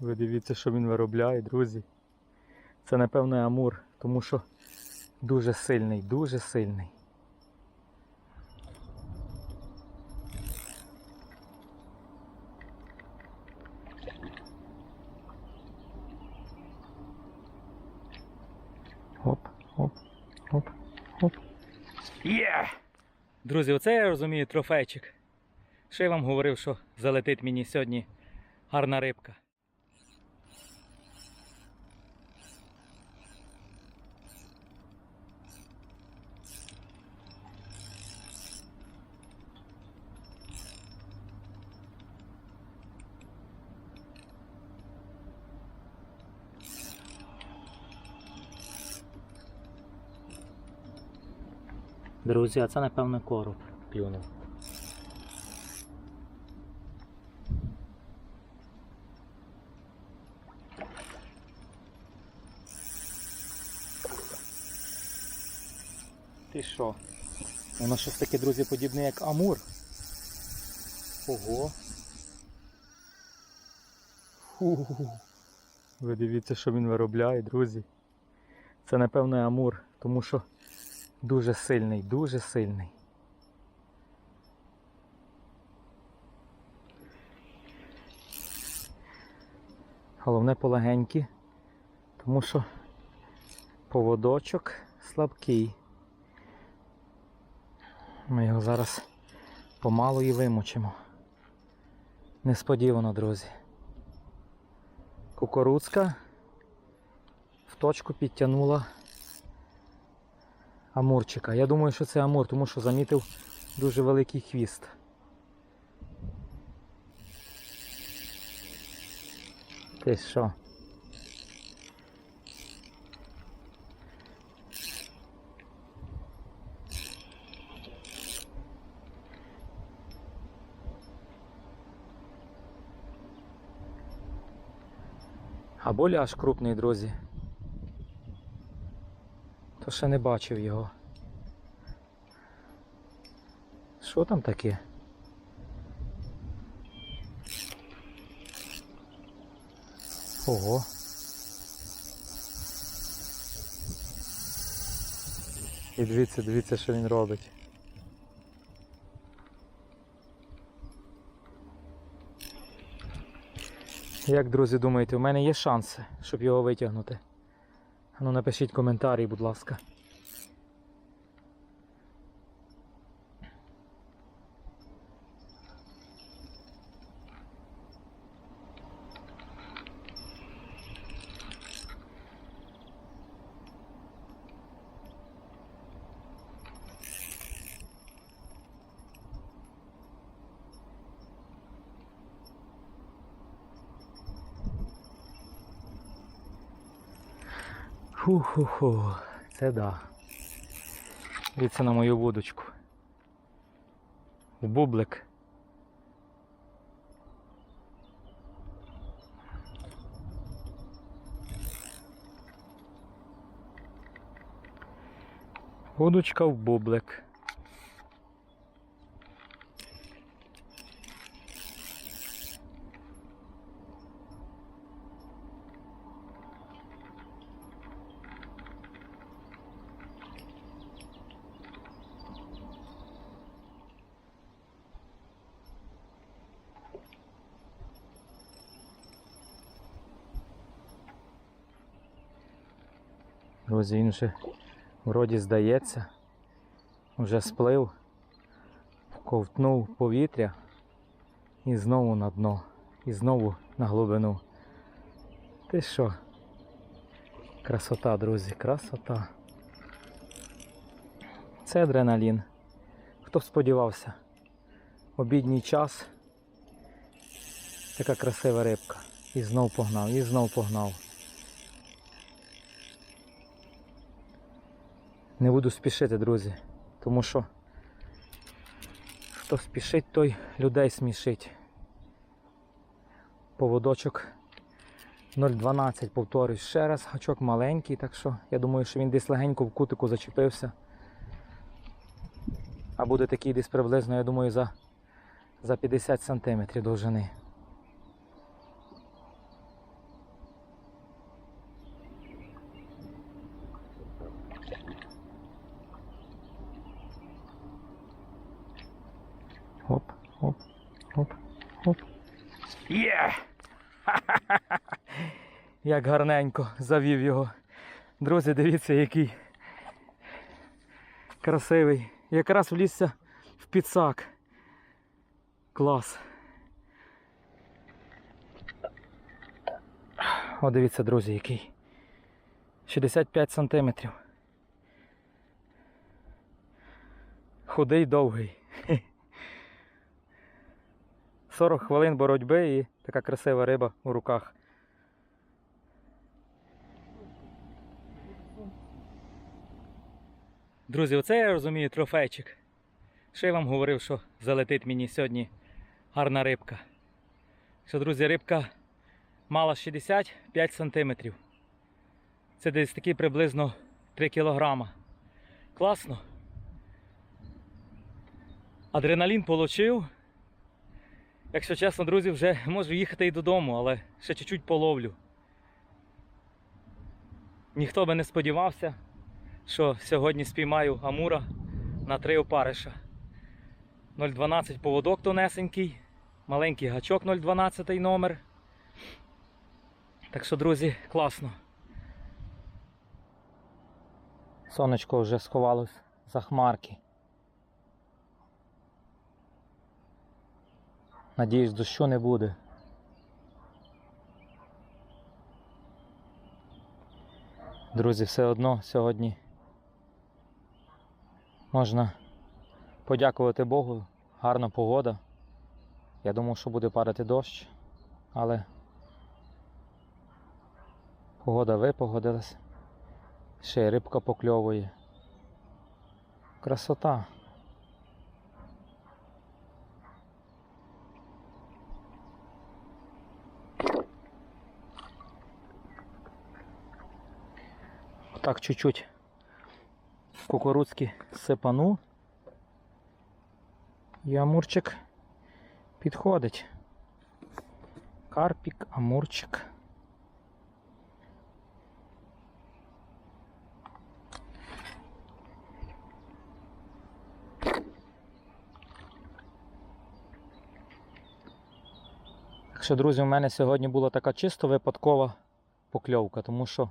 Ви дивіться, що він виробляє, друзі. Це, напевно, амур, тому що дуже сильний, дуже сильний. Оп, оп, оп, оп. Є! Друзі, оце я розумію трофейчик. Що я вам говорив, що залетить мені сьогодні гарна рибка. Друзі, а це напевно короб клюнув. Ти що? Воно щось таке, друзі, подібне як амур. Ого. Фу. Ви дивіться, що він виробляє, друзі. Це напевно амур, тому що дуже сильний, дуже сильний. Головне полегенькі, тому що поводочок слабкий. Ми його зараз помалу і вимочимо. Несподівано, друзі. Кукурудзка в точку підтягнула амурчика. Я думаю, що це амур, тому що замітив дуже великий хвіст. Ти що? Або ляж крупний, друзі. То ще не бачив його. Що там таке? Ого. І дивіться, дивіться, що він робить. Як, друзі, думаєте, у мене є шанси, щоб його витягнути? Ну напишіть коментарі, будь ласка. Фу-ху-ху, це да. Дивіться на мою водочку. В бублик. Вудочка в бублик. Друзі, він вже вроді здається, вже сплив, ковтнув повітря і знову на дно, і знову на глибину. Ти що? Красота, друзі, красота. Це адреналін. Хто б сподівався? Обідній час. Така красива рибка. І знов погнав, і знов погнав. Не буду спішити, друзі, тому що хто спішить, той людей смішить. Поводочок 0,12, повторюсь, ще раз, гачок маленький, так що я думаю, що він десь легенько в кутику зачепився. А буде такий десь приблизно, я думаю, за, за 50 см довжини. Оп, оп, оп. Є! Як гарненько завів його. Друзі, дивіться, який красивий. Якраз влізся в підсак. Клас. О, дивіться, друзі, який. 65 сантиметрів. Худий, довгий. 40 хвилин боротьби і така красива риба у руках. Друзі, оце я розумію трофейчик. Ще я вам говорив, що залетить мені сьогодні гарна рибка. Що, друзі, рибка мала 65 сантиметрів. Це десь такі приблизно 3 кілограма. Класно. Адреналін получив. Якщо чесно, друзі, вже можу їхати і додому, але ще чуть-чуть половлю. Ніхто би не сподівався, що сьогодні спіймаю амура на три опариша. 0,12 поводок тонесенький, маленький гачок 0,12 номер. Так що, друзі, класно. Сонечко вже сховалось за хмарки. Надіюсь, дощу не буде. Друзі, все одно сьогодні можна подякувати Богу. Гарна погода. Я думав, що буде падати дощ, але погода випогодилась. Ще й рибка покльовує. Красота. Так чуть-чуть кукурудзки сипану. І амурчик підходить. Карпік, амурчик. Так що, друзі, у мене сьогодні була така чисто випадкова покльовка, тому що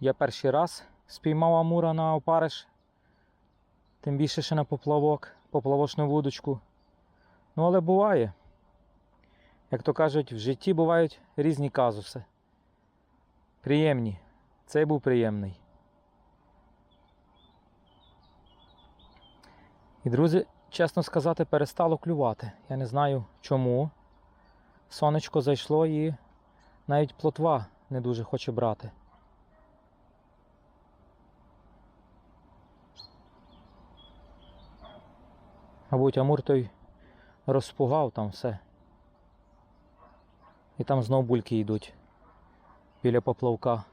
я перший раз спіймав амура на опариш, тим більше ще на поплавок, поплавочну вудочку. Ну, але буває. Як то кажуть, в житті бувають різні казуси. Приємні. Цей був приємний. І, друзі, чесно сказати, перестало клювати. Я не знаю чому. Сонечко зайшло і навіть плотва не дуже хоче брати. Мабуть, Амур той розпугав там все. І там знов бульки йдуть біля поплавка.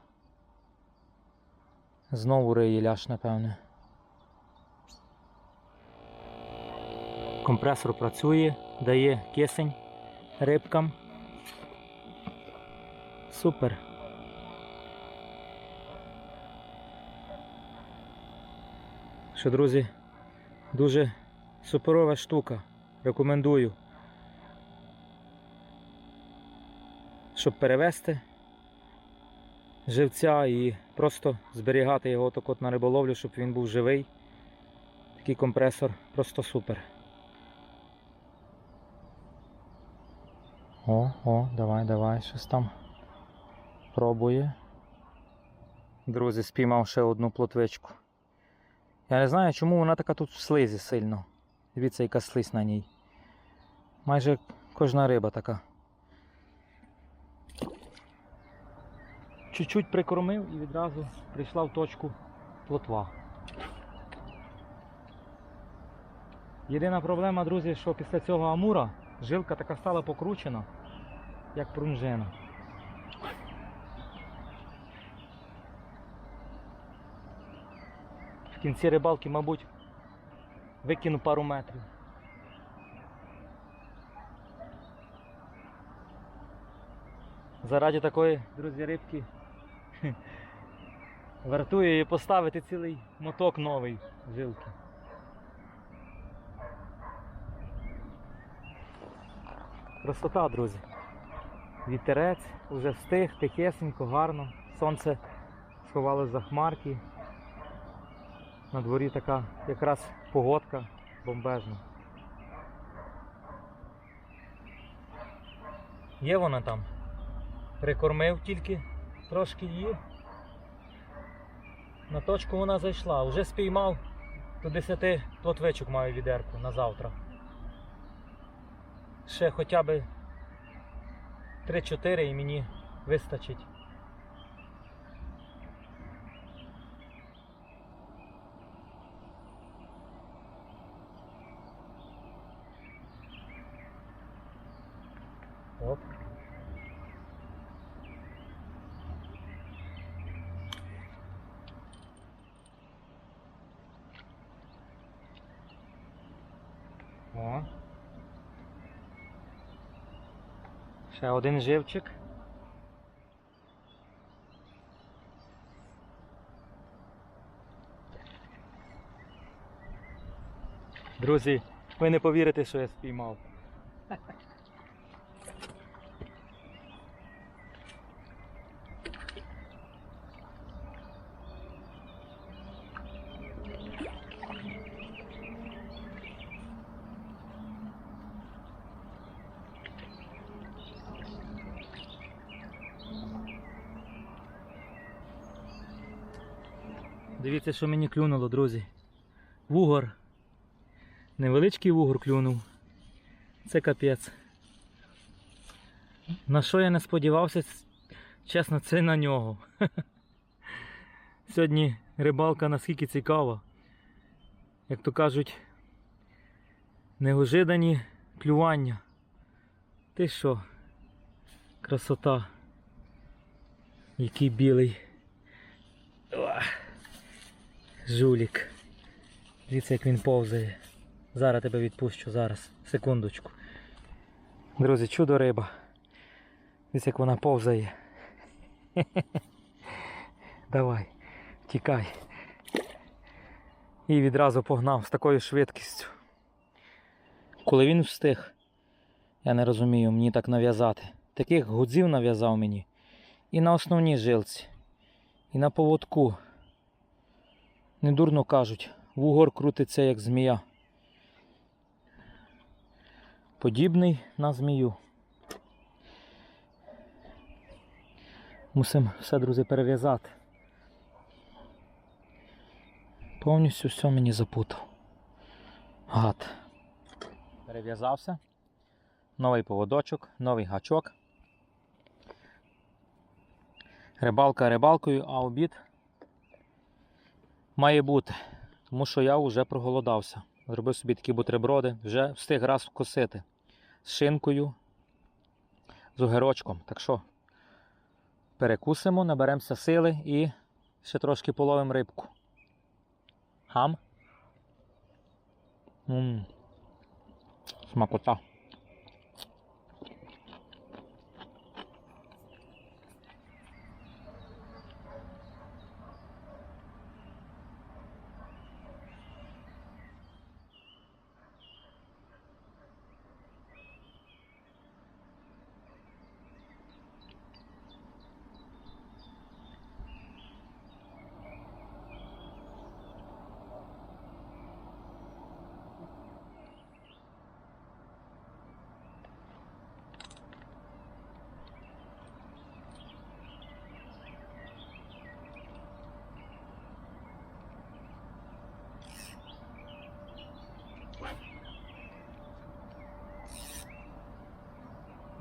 Знову риє ляш, напевне. Компресор працює, дає кисень рибкам. Супер. Що, друзі, дуже суперова штука. Рекомендую. Щоб перевести живця і просто зберігати його так от на риболовлю, щоб він був живий. Такий компресор просто супер. О, о, давай, давай, щось там пробує. Друзі, спіймав ще одну плотвичку. Я не знаю, чому вона така тут в слизі сильно. Дивіться, яка слизь на ній. Майже кожна риба така. Чуть-чуть прикормив і відразу прийшла в точку плотва. Єдина проблема, друзі, що після цього амура жилка така стала покручена, як пружина. В кінці рибалки, мабуть, викину пару метрів. Заради такої, друзі, рибки вартує її поставити цілий моток новий жилки. Красота, друзі. Вітерець вже встиг, тихесенько, гарно. Сонце сховалось за хмарки. На дворі така якраз погодка бомбежна. Є вона там. Прикормив тільки трошки її. На точку вона зайшла. Вже спіймав до 10 плотвичок маю відерку на завтра. Ще хоча б 3-4 і мені вистачить. Оп. О. Ще один живчик. Друзі, ви не повірите, що я спіймав. Дивіться, що мені клюнуло, друзі. Вугор. Невеличкий вугор клюнув. Це капець. На що я не сподівався, чесно, це на нього. Сьогодні рибалка наскільки цікава. Як то кажуть, неожидані клювання. Ти що? Красота. Який білий. Жулік. Дивіться, як він повзає. Зараз тебе відпущу, зараз. Секундочку. Друзі, чудо риба. Дивіться, як вона повзає. Давай, тікай. І відразу погнав з такою швидкістю. Коли він встиг, я не розумію, мені так нав'язати. Таких гудзів нав'язав мені. І на основній жилці, і на поводку. Недурно кажуть, вугор крутиться як змія. Подібний на змію. Мусимо все, друзі, перев'язати. Повністю все мені запутав. Гад. Перев'язався. Новий поводочок, новий гачок. Рибалка рибалкою, а обід має бути, тому що я вже проголодався. Зробив собі такі бутерброди, вже встиг раз вкусити з шинкою, з огірочком. Так що перекусимо, наберемося сили і ще трошки половимо рибку. Гам. Ммм. Смакота.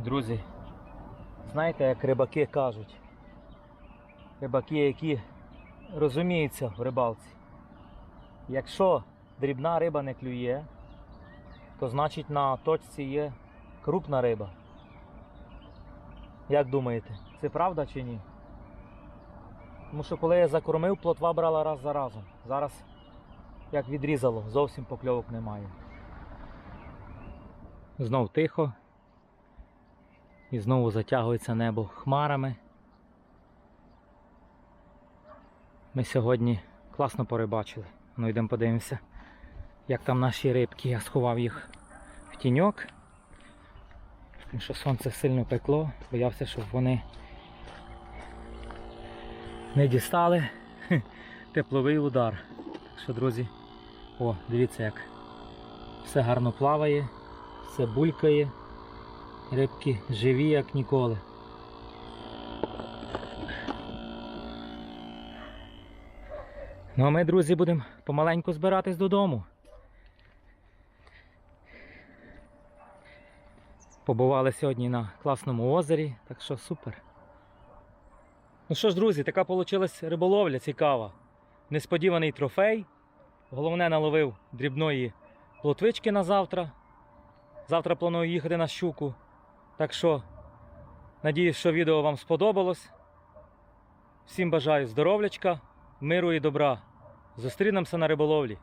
Друзі, знаєте, як рибаки кажуть, рибаки, які розуміються в рибалці. Якщо дрібна риба не клює, то значить на точці є крупна риба. Як думаєте, це правда чи ні? Тому що коли я закормив, плотва брала раз за разом. Зараз як відрізало, зовсім покльовок немає. Знов тихо. І знову затягується небо хмарами. Ми сьогодні класно порибачили. Ну йдемо подивимося, як там наші рибки. Я сховав їх в тіньок. Тому що сонце сильно пекло, боявся, щоб вони не дістали тепловий удар. Так що, друзі, о, дивіться як все гарно плаває, все булькає, рибки живі, як ніколи. Ну а ми, друзі, будемо помаленьку збиратись додому. Побували сьогодні на класному озері, так що супер. Ну що ж, друзі, така вийшла риболовля цікава. Несподіваний трофей. Головне наловив дрібної плотвички на завтра. Завтра планую їхати на щуку. Так що, надіюсь, що відео вам сподобалось. Всім бажаю здоров'ячка, миру і добра. Зустрінемося на риболовлі.